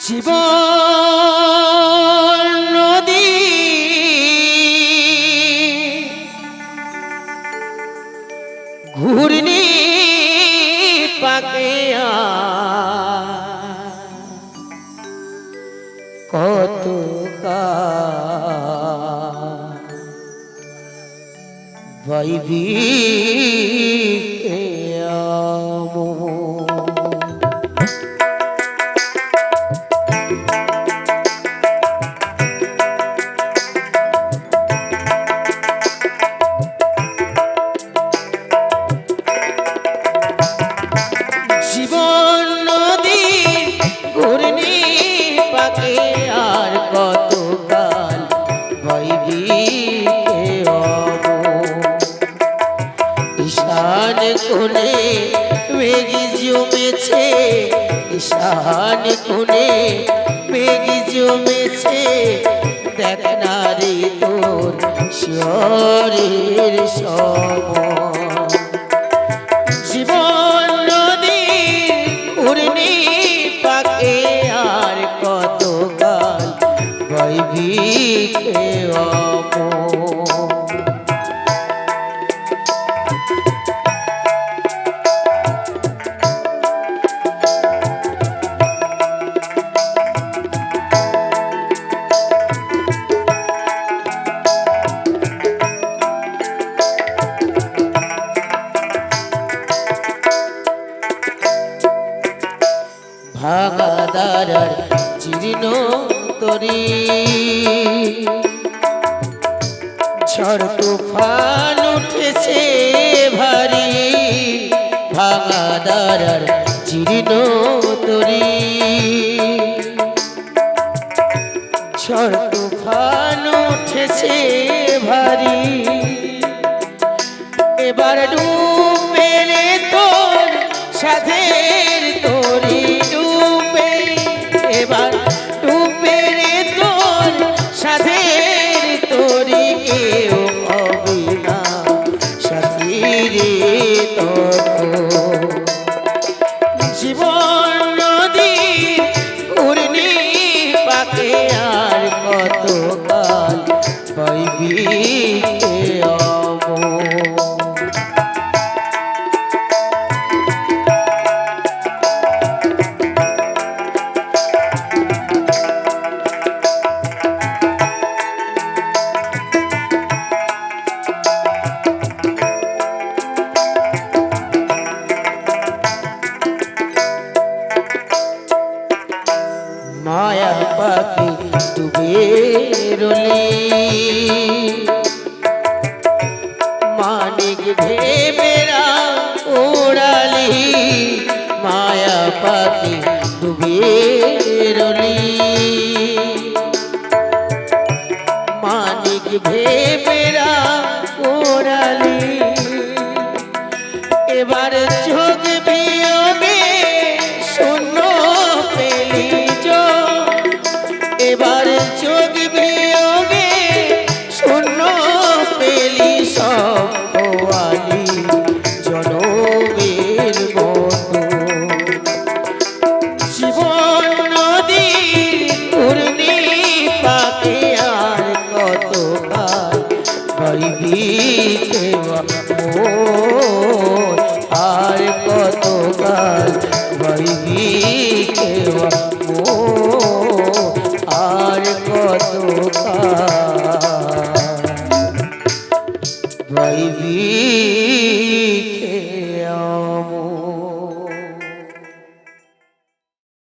জীবন নদী। ঘূর্ণি পাকে কত বৈবি ঈশান কোণে মেঘ জমেছে, ঈশান কোণে মেঘ জমেছে। দেখ না রে তোর শিয়রের সমান জীবন নদী উর্নি পাকে, আর কত কাল বৈবিকে অমর ভাগাদার জীর্ণ তরি। ঝড় তুফান উঠেছে ভারী, ভাগাদার জীর্ণ তরি। ঝড় তুফান উঠেছে ভারী, এবার ডুবে তোর সাধের পাইবি মায়া পাখি ডুবে রলি মানিক ভেবেরা ওড়ালি মায়া পাখি ডুবে রলি মানিক ভেবেরা ওড়ালি এবার চোখ কত কাল বৈবি মোর আর কত কাল বৈবি মোর আর কত কাল বৈবি